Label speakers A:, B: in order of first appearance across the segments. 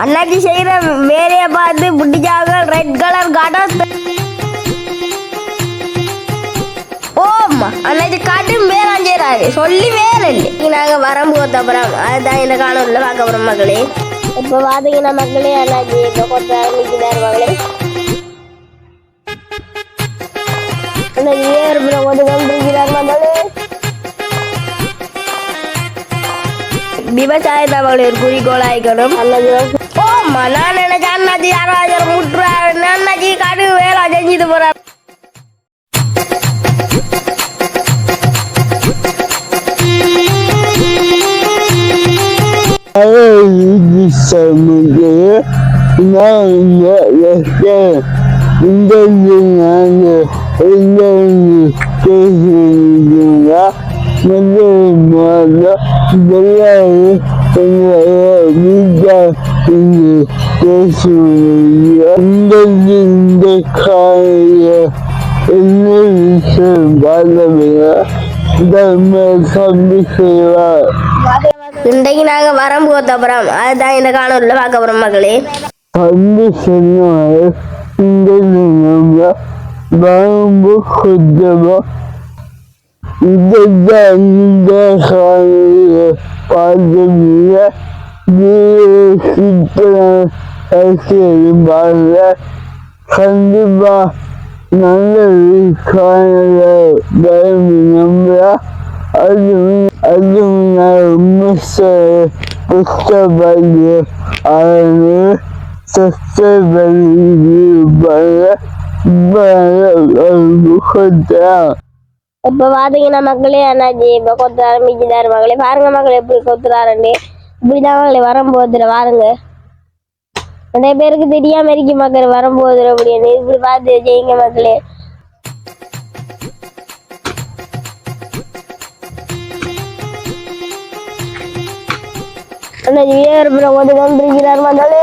A: அண்ணாச்சி செய்யற வேலையை பார்த்து புட்டிச்சாக ரெட் கலர் காட்டம் ஓம் அண்ணாச்சி காட்டும் வேளாண் செய்யறாரு சொல்லி வேலை இல்லை. நாங்க வரும்போது அப்புறம் அதுதான் இந்த காணொலியில் பார்க்க போறோம் மகளே இப்போ பார்த்தீங்கன்னா மக்களே அண்ணாச்சி இப்போ கொத்த ஆரம்பிக்கிறார் மகளே அண்ணாச்சி ஏறுபுறம் கொண்டு கொண்டிருக்கிறார் மகளே விவசாயத்தை ஒரு குறிக்கோளாயிக்கணும் அல்லது ஓம்மா நான் நினைச்சேன் அண்ணாச்சி யாராவது முட்டுறாரு அண்ணாச்சி கடு வேலை செஞ்சுட்டு போறாரு
B: சமைக்கு நான் இந்த நாங்கள் எங்கே என்ன விஷயம் பார்த்தவங்க தர்ம செய்வார்
A: இன்றைக்கு நாங்கள் அதுதான் இந்த காணொலியில் பார்க்க போகிறோம்
B: இந்த நம்ம இந்த பார்த்தீங்க பாருங்க கண்டிப்பா நல்ல காலையில பயம் நம்புறா. அது அது மிஸ் புஷ்டபலி அது
A: இப்ப பாத்தீங்கன்னா மக்களே அண்ணாச்சி இப்ப கொத்துற ஆரம்பிக்கிறாரு மகளே பாருங்க மக்களே எப்படி கொத்துறாருன்னு. இப்படிதான் மகளே வரும்போதுல பாருங்க. நிறைய பேருக்கு தெரியாம இருக்கு மக்கள் வரும்போது அப்படின்னு இப்படி பார்த்து செய்யுங்க மக்களே. அந்த வீரபுரம் கொண்டு கொண்டிருக்கிறார் மக்களே.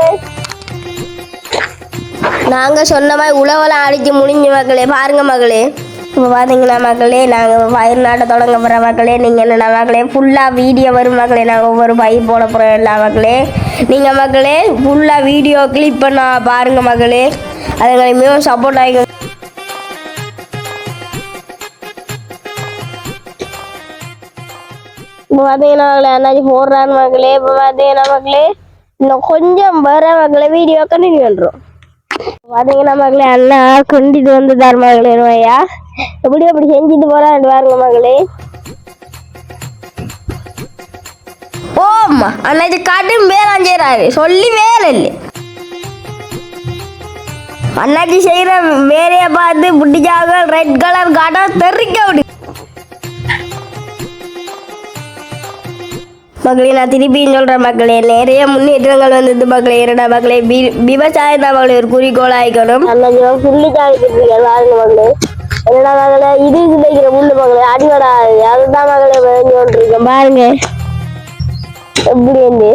A: நாங்க சொன்ன மாதிரி உழவெல்லாம் அடிச்சு முடிஞ்ச மக்களே பாருங்க மகளே இப்போ பார்த்தீங்கன்னா மக்களே நாங்கள் பயிர் நாட்ட தொடங்க போகிற மக்களே. நீங்கள் என்ன மக்களே ஃபுல்லாக வீடியோ வரும் மக்களே. நாங்கள் ஒவ்வொரு பயிர் போட போகிறோம் எல்லா மக்களே. நீங்கள் மக்களே ஃபுல்லாக வீடியோ கிளிக் பண்ண பாருங்க மக்களே. அது மிகவும் சப்போர்ட் ஆகி இப்போ பார்த்தீங்கன்னா மக்களே அண்ணாச்சி போடுறாரு மக்களே. இப்போ பார்த்தீங்கன்னா மக்களே இன்னும் கொஞ்சம் வர மக்களே வீடியோ கண்டினியூ பண்ணுறோம் பார்த்தீங்கன்னா மகளே அண்ணா கொண்டிட்டு வந்து தர மகளே ஐயா. எப்படி அப்படி செஞ்சுட்டு போறாரு பாருங்க மகளே ஓம்மா அண்ணா இது கடும் வேளாண் செய்யறாரு சொல்லி வேலை இல்லை. அண்ணாச்சி செய்யற வேலையை பார்த்து புட்டிச்சாக ரெட் கலர் காட்டம் தெறிக்க விடு. மகளே நான் திருப்பியும் சொல்கிறேன் மக்களே நிறைய முன்னேற்றங்கள் வந்தது மக்களே இரடா மக்களே வி- விவசாயம் தான் மகளே ஒரு அன்னைக்கு காய்க்கிறீங்க பாருங்க மகளே. என்னடா மகளே இது வைக்கிற புல்லு மகளே அடிவடா. அதுதான் மகளே கொண்டிருக்கேன் பாருங்க. எப்படி வந்து?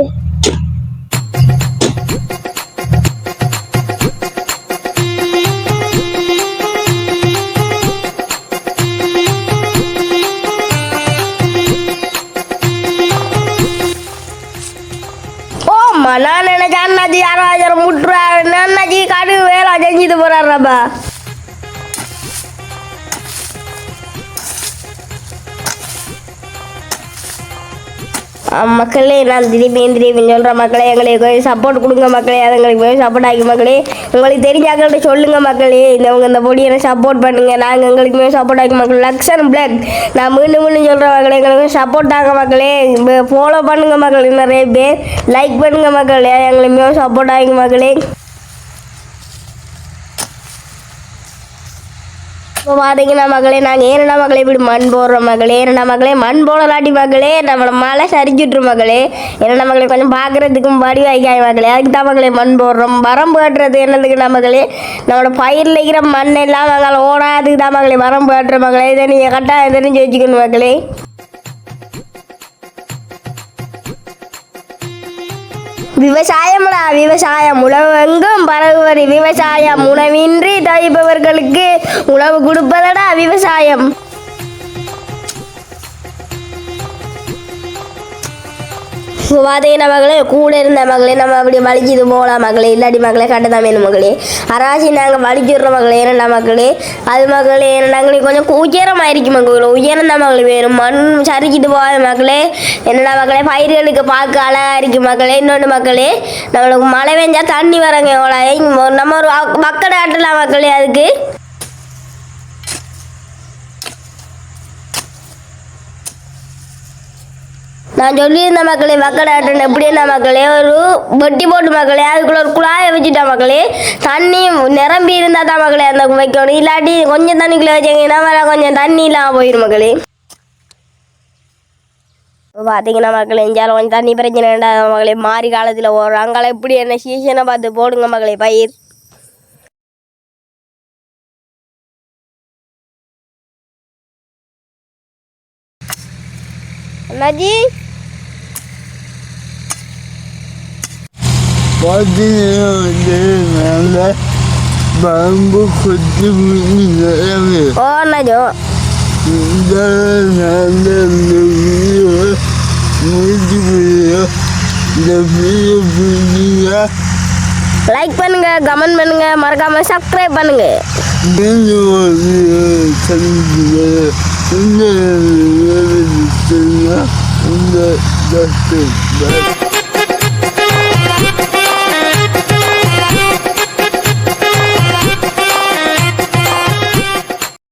A: நான் நினைச்சேன் அண்ணாச்சி யாராவது முட்டுறாரு அண்ணாச்சி கடுகு வேலை செஞ்சுட்டு போறாருப்பா மக்களே நான் திருப்பியும் திருப்பியும் சொல்கிறேன் மக்களே எங்களுக்கு கொஞ்சம் சப்போர்ட் கொடுங்க மக்களே. அது எங்களுக்கு கொஞ்சம் சப்போர்ட் ஆகி மக்களே உங்களுக்கு தெரிஞ்சாக்கள்கிட்ட சொல்லுங்க மக்களே. இந்தவங்க இந்த பொடி எனக்கு சப்போர்ட் பண்ணுங்க. நாங்கள் எங்களுக்கு மேலும் சப்போர்ட் ஆகி மக்கள். லக்ஷன் பிளாக் நான் மீண்டும் மீண்டும் சொல்கிறேன் மக்களே எங்களுக்கு சப்போர்ட் ஆக மக்களே. ஃபாலோ பண்ணுங்க மக்களே. நிறைய பேர். லைக் பண்ணுங்க மக்களே. எங்களுக்கு மேலும் சப்போர்ட் ஆகி மக்களே. இப்போ பார்த்தீங்கன்னா மகளே நாங்கள் ஏனடா மகளே இப்படி மண் போடுறோம் மகளே ஏனடா மகளே மண் போடலாட்டி மகளே நம்மளை மழை சரிஞ்சுட்ரு மகளே. என்னடா மகளே கொஞ்சம் பார்க்குறதுக்கும் வடி வாய்க்காய் மகளே. அதுக்கு தான் மகளே மண் போடுறோம். மரம் போடுறது என்னதுக்குடா மகளே? நம்மளோட பயிரில் இருக்கிற மண் எல்லாம் நாங்கள் ஓடாதுக்கு தான் மகளே மரம் போடுற மகளே. இதை நீங்கள் கரெக்டாக தெரிஞ்சு வச்சுக்கணும் மகளே. விவசாயம்டா விவசாயம். உழவெங்கும் பரவுவது விவசாயம். உணவின்றி தவிப்பவர்களுக்கு உணவு கொடுப்பதடா விவசாயம். பார்த்தீங்கன்னா மகளே கூட இருந்த மகளே நம்ம அப்படி வலிக்குது போகலாம் மகளே இல்லாட்டி மகளே கட்டதான் வேணும் மகளே? அராசி நாங்கள் வலிச்சுடுறோம் மகளே என்னடா மக்களே அது மகளே நாங்களே கொஞ்சம் உயரமாக இருக்கும் மகளே உயர்ந்த மகளே வேணும் மண் சரிக்கிட்டு போகாத மக்களே என்னடா மக்களே பயிர்களுக்கு பார்க்க அழகாக இருக்கு மக்களே இன்னொன்று மக்களே நம்மளுக்கு மழை பெஞ்சா தண்ணி வரங்க எவ்வளோ நம்ம ஒரு மக்களை ஆட்டலாம் மக்களே அதுக்கு. நான் சொல்லியிருந்த மக்களே வக்கடாட்டன் எப்படி இருந்த மக்களே ஒரு வெட்டி போட்டு மக்களே அதுக்குள்ள ஒரு குழாயை வச்சுட்டா மக்களே தண்ணி நிரம்பி இருந்தால் தான் மக்களே அந்த வைக்கணும். இல்லாட்டி கொஞ்சம் தண்ணிக்குள்ளே வச்சீங்கன்னா மேலே கொஞ்சம் தண்ணி இல்லாமல் போயிடும் மக்களே. இப்போ பார்த்தீங்கன்னா மக்களே எஞ்சாலும் கொஞ்சம் தண்ணி பிரச்சனை வேண்டாம் மகளே மாறி காலத்தில் ஓடுறோம் அங்கால எப்படி என்ன சீசனை பார்த்து போடுங்க மகளே பயிர். அண்ணாஜி
B: பார்த்தீங்கன்னா வந்து நல்ல பம்பு கொத்தி முடிஞ்சு
A: ஓ அண்ணாஜோ
B: இந்த நல்ல வீடியோ முடிச்சு வீடியோ இந்த வீடியோ பிடிச்சா
A: லைக் பண்ணுங்க கமெண்ட் பண்ணுங்க மறக்காம சப்ஸ்கிரைப் பண்ணுங்க
B: மீண்டும் ஒரு வீடியோ